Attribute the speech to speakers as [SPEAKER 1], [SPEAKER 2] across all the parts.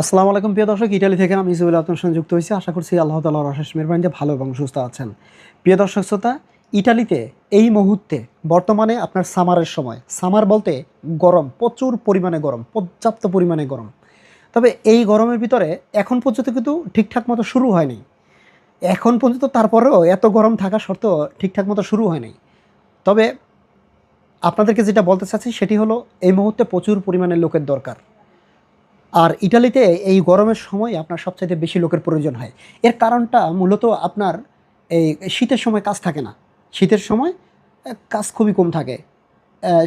[SPEAKER 1] আসসালামু আলাইকুম, প্রিয় দর্শক। ইটালি থেকে আমি ইসুবুল আপনার সঙ্গে যুক্ত হয়েছি। আশা করছি আল্লাহ তালার অশেষ মেহরবানিতে ভালো এবং সুস্থ আছেন। প্রিয় দর্শক শ্রোতা, ইটালিতে এই মুহূর্তে বর্তমানে আপনার সামারের সময়। সামার বলতে গরম, প্রচুর পরিমাণে গরম, পর্যাপ্ত পরিমাণে গরম। তবে এই গরমের ভিতরে এখন পর্যন্ত কিন্তু ঠিকঠাক মতো শুরু হয়নি। এখন পর্যন্ত তারপরেও এত গরম থাকা সত্ত্বেও ঠিকঠাক মতো শুরু হয়নি। তবে আপনাদেরকে যেটা বলতে চাচ্ছি, সেটি হলো এই মুহূর্তে প্রচুর পরিমাণে লোকের দরকার। আর ইটালিতে এই গরমের সময় আপনার সবচাইতে বেশি লোকের প্রয়োজন হয়। এর কারণটা মূলত আপনার এই শীতের সময় কাজ থাকে না। শীতের সময় কাজ খুবই কম থাকে।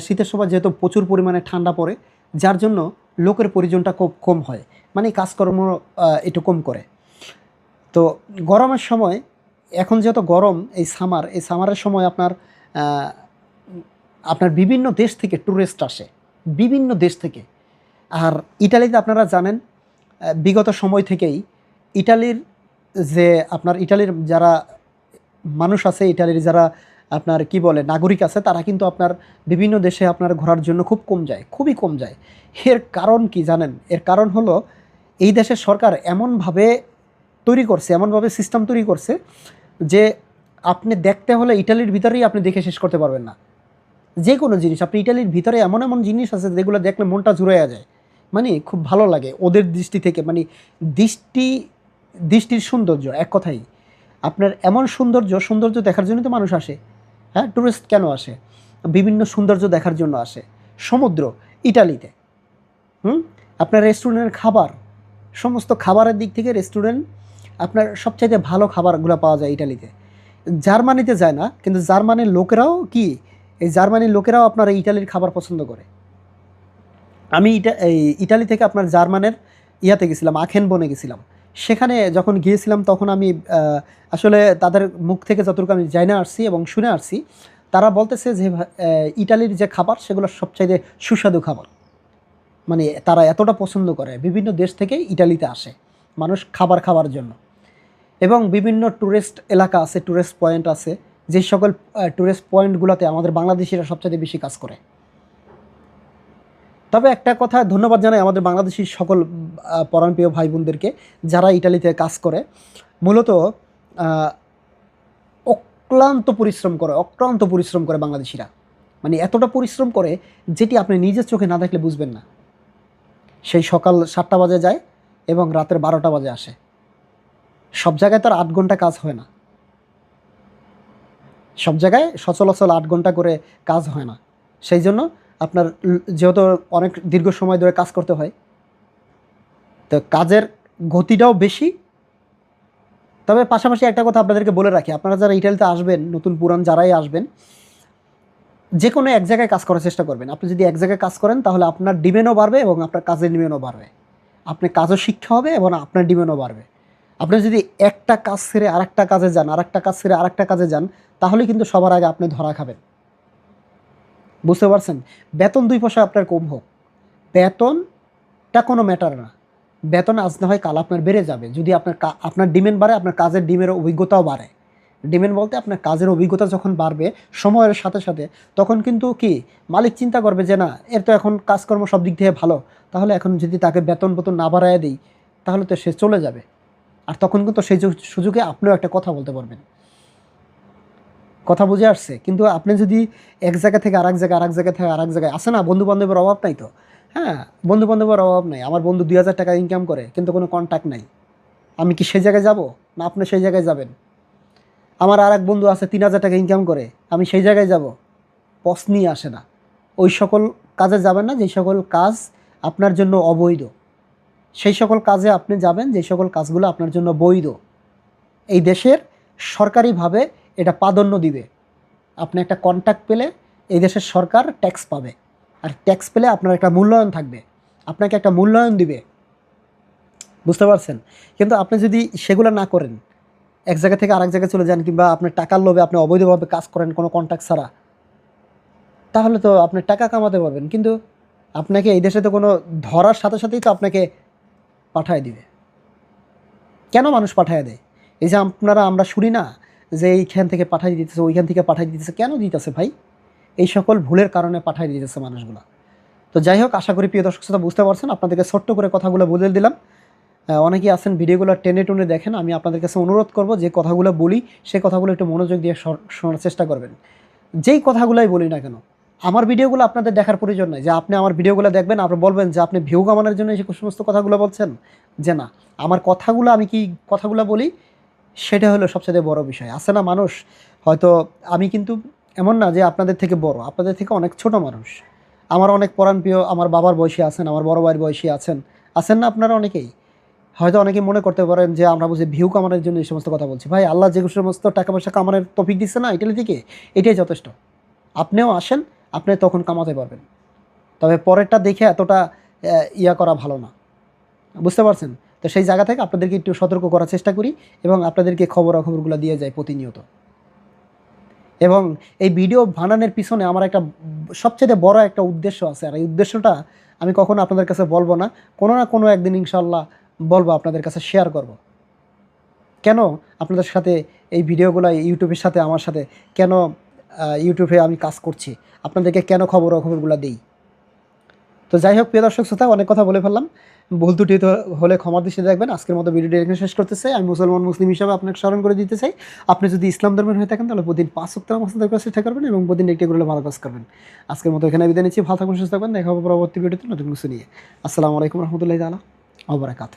[SPEAKER 1] শীতের সময় যেহেতু প্রচুর পরিমাণে ঠান্ডা পড়ে, যার জন্য লোকের প্রয়োজনটা খুব কম হয়। মানে কাজকর্ম একটু কম করে। তো গরমের সময়, এখন যেহেতু গরম, এই সামার, এই সামারের সময় আপনার আপনার বিভিন্ন দেশ থেকে ট্যুরিস্ট আসে। বিভিন্ন দেশ থেকে। আর ইটালিতে আপনারা জানেন বিগত সময় থেকেই ইটালির যে আপনার ইটালির যারা মানুষ আছে, ইটালির যারা আপনার কি বলে, নাগরিক আছে, তারা কিন্তু আপনার বিভিন্ন দেশে আপনার ঘোরার জন্য খুব কম যায়, খুবই কম যায়। এর কারণ কি জানেন? এর কারণ হলো এই দেশের সরকার এমনভাবে তৈরি করছে, এমনভাবে সিস্টেম তৈরি করছে যে আপনি দেখতে হলে ইটালির ভিতরেই আপনি দেখে শেষ করতে পারবেন না। যে কোনো জিনিস, আপনি ইটালির ভিতরে এমন এমন জিনিস আছে যেগুলো দেখলে মনটা জুড়াইয়া যায়। মানে খুব ভালো লাগে ওদের দৃষ্টি থেকে মানে দৃষ্টি, দৃষ্টির সৌন্দর্য, এক কথাই। আপনার এমন সৌন্দর্য সৌন্দর্য দেখার জন্য তো মানুষ আসে। হ্যাঁ টুরিস্ট কেন আসে? বিভিন্ন সৌন্দর্য দেখার জন্য আসে। সমুদ্র, ইটালিতে। হুম? আপনার রেস্টুরেন্টের খাবার, সমস্ত খাবারের দিক থেকে রেস্টুরেন্ট আপনার সবচাইতে ভালো খাবারগুলো পাওয়া যায় ইটালিতে। জার্মানিতে যায় না, কিন্তু জার্মানির লোকেরাও কি? এই জার্মানির লোকেরাও আপনার ইটালির খাবার পছন্দ করে। আমি ইটা ইটালি থেকে আপনার জার্মানের ইয়াতে গেছিলাম আখেন বনে গেছিলাম। সেখানে যখন গিয়েছিলাম তখন আমি আসলে তাদের মুখ থেকে যতটুকু আমি জানি আসছি এবং শুনে আসছি তারা বলতেছে যে ইটালির যে খাবার সেগুলো সবচাইতে সুস্বাদু খাবার। মানে তারা এতটা পছন্দ করে, বিভিন্ন দেশ থেকে ইটালিতে আসে, মানুষ খাবার খাওয়ার জন্য। এবং বিভিন্ন ট্যুরিস্ট এলাকা আছে ট্যুরিস্ট পয়েন্ট আছে, যে সকল ট্যুরিস্ট পয়েন্টগুলোতে আমাদের বাংলাদেশিরা সবচেয়ে বেশি কাজ করে। তবে একটা কথা ধন্যবাদ জানাই আমাদের বাংলাদেশি সকল পরাণপ্রিয় ভাই বোনদেরকে যারা ইটালিতে কাজ করে। মূলত অক্লান্ত পরিশ্রম করে, অক্লান্ত পরিশ্রম করে বাংলাদেশিরা। মানে এতটা পরিশ্রম করে যেটি আপনি নিজের চোখে না দেখলে বুঝবেন না। সেই সকাল সাতটা বাজে যায় এবং রাতের বারোটা বাজে আসে। সব জায়গায় তার আট ঘণ্টা কাজ হয় না। সব জায়গায় সচলাচল আট ঘণ্টা করে কাজ হয় না। সেই জন্য আপনার যেহেতু অনেক দীর্ঘ সময় ধরে কাজ করতে হয়, তো কাজের গতিটাও বেশি। তবে পাশাপাশি একটা কথা আপনাদেরকে বলে রাখি, আপনারা যারা ইটালিতে আসবেন, নতুন পুরান যারাই আসবেন যে কোনো এক জায়গায় কাজ করার চেষ্টা করবেন। আপনি যদি এক জায়গায় কাজ করেন, তাহলে আপনার ডিমেনও বাড়বে এবং আপনার কাজের ডিমেনও বাড়বে। আপনি কাজও শিক্ষা হবে এবং আপনার ডিমেনও বাড়বে। আপনি যদি একটা কাজ ছেড়ে আরেকটা কাজে যান, আরেকটা কাজ ছেড়ে আরেকটা কাজে যান, তাহলে কিন্তু সবার আগে আপনি ধরা খাবেন। বুঝতে পারছেন? বেতন দুই পয়সা আপনার কম হোক। বেতনটা কোনো ম্যাটার না। বেতন আজ না হয় কাল আপনার বেড়ে যাবে। যদি আপনার আপনার ডিমেন্ড বাড়ে, আপনার কাজের ডিমের অভিজ্ঞতাও বাড়ে। ডিমেন্ড বলতে আপনার কাজের অভিজ্ঞতা যখন বাড়বে, সময়ের সাথে সাথে, তখন কিন্তু কি, মালিক চিন্তা করবে যে, না, এর তো এখন কাজকর্ম সব দিক থেকে ভালো। তাহলে এখন যদি তাকে বেতন বেতন না বাড়ায় দিই, তাহলে তো সে চলে যাবে। আর তখন কিন্তু সেই সুযোগে আপনিও একটা কথা বলতে পারবেন। কথা বুঝে আসছে। কিন্তু আপনি যদি এক জায়গা থেকে আরেক জায়গায়, আরেক জায়গা থেকে আরেক জায়গায় আসে না? বন্ধু বান্ধবের অভাব নাই তো? হ্যাঁ বন্ধু বান্ধবের অভাব নাই। আমার বন্ধু দুই হাজার টাকা ইনকাম করে, কিন্তু কোনো কন্ট্যাক্ট নাই। আমি কি সেই জায়গায় যাব? না, আপনি সেই জায়গায় যাবেন। আমার আর এক বন্ধু আছে, তিন হাজার টাকা ইনকাম করে। আমি সেই জায়গায় যাব। প্রশ্নই আসে না। ওই সকল কাজে যাবেন না, যে সকল কাজ আপনার জন্য অবৈধ। সেই সকল কাজে আপনি যাবেন, যে সকল কাজগুলো আপনার জন্য বৈধ। এই দেশের সরকারিভাবে এটা প্রাধান্য দিবে। আপনি একটা কন্ট্যাক্ট পেলে এই দেশের সরকার ট্যাক্স পাবে। আর ট্যাক্স পেলে আপনার একটা মূল্যায়ন থাকবে। আপনাকে একটা মূল্যায়ন দিবে। বুঝতে পারছেন? কিন্তু আপনি যদি সেগুলো না করেন, এক জায়গা থেকে আরেক জায়গায় চলে যান কিংবা আপনার টাকার লোভে আপনি অবৈধভাবে কাজ করেন কোনো কন্ট্যাক্ট ছাড়া, তাহলে তো আপনি টাকা কামাতে পারবেন। কিন্তু আপনাকে এই দেশে তো কোনো ধরার সাথে সাথেই তো আপনাকে পাঠায় দিবে। কেন মানুষ পাঠায় দেয়? এই যে আপনারা, আমরা শুনি না যে এইখান থেকে পাঠাই দিতেছে, ওইখান থেকে পাঠাই দিতেছে, কেন দিতেছে ভাই? এই সকল ভুলের কারণে পাঠাই দিতেছে মানুষগুলো। তো যাই হোক, আশা করি প্রিয় দর্শক শ্রোতা বুঝতে পারছেন, আপনাদেরকে ছোট্ট করে কথাগুলো বলে দিলাম। অনেকেই আছেন ভিডিওগুলো টেনে টুনে দেখেন, আমি আপনাদের কাছে অনুরোধ করব যে কথাগুলো বলি সেই কথাগুলো একটু মনোযোগ দিয়ে শোনার চেষ্টা করবেন। যেই কথাগুলোই বলি না কেন, আমার ভিডিওগুলো আপনাদের দেখার প্রয়োজন নাই। যে আপনি আমার ভিডিওগুলো দেখবেন, আপনি বলবেন যে আপনি ভিউ কামানোর জন্য এই সমস্ত কথাগুলো বলছেন, যে না, আমার কথাগুলো আমি কি কথাগুলো বলি? সেটা হলো সবচেয়ে বড় বিষয়। আছে না মানুষ? হয়তো আমি কিন্তু এমন না যে আপনাদের থেকে বড়, আপনাদের থেকে অনেক ছোট মানুষ। আমার অনেক প্রিয়, আমার বাবার বয়সী আছেন, আমার বড় ভাইয়ের বয়সী আছেন। আছেন না আপনারা অনেকেই? হয়তো অনেকে মনে করতে পারেন যে আমরা বুঝি ভিউ কামানোর জন্য এই সমস্ত কথা বলছি। ভাই, আল্লাহ যে সমস্ত টাকা পয়সা কামানোর টপিক দিচ্ছে না ইটালি থেকে এটাই যথেষ্ট। আপনিও আসেন, আপনি তখন কামাতে পারবেন। তবে পরেরটা দেখে এতটা ইয়া করা ভালো না। বুঝতে পারছেন? তো সেই জায়গা থেকে আপনাদেরকে একটু সতর্ক করার চেষ্টা করি এবং আপনাদেরকে খবরাখবরগুলো দিয়ে যায় প্রতিনিয়ত। এবং এই ভিডিও বানানোর পিছনে আমার একটা সবচেয়ে বড় একটা উদ্দেশ্য আছে। আর এই উদ্দেশ্যটা আমি কখনো আপনাদের কাছে বলব না। কোনো না কোনো একদিন ইনশাল্লাহ বলব আপনাদের কাছে শেয়ার করব। কেন আপনাদের সাথে এই ভিডিওগুলো ইউটিউবের সাথে, আমার সাথে কেন ইউটিউবে আমি কাজ করছি? আপনাদেরকে কেন খবর খবরগুলো দিই? তো যাই হোক, প্রিয় দর্শক শ্রোতা, অনেক কথা বলে ফেললাম। ভুল ত্রুটি হলে ক্ষমা দৃষ্টিতে দেখবেন। আজকের মতো ভিডিওটি এখানে শেষ করতে চাই আমি মুসলমান, মুসলিম হিসাবে আপনাকে স্মরণ করে দিতে চাই। আপনি যদি ইসলাম ধর্মের হয়ে থাকেন, তাহলে প্রতিদিন পাঁচ সপ্তাহ মাসে কাছে চেষ্টা করবেন এবং প্রতিদিন একটি করে ভালো কাজ করবেন। আজকের মতো এখানে বিদায় নিচ্ছি। ভালো থাকবেন, সুস্থ থাকবেন। দেখা হবে পরবর্তী ভিডিওতে নতুন কিছু নিয়ে। আসসালামু আলাইকুম রহমতুল্লাহ তালা আবরাকাত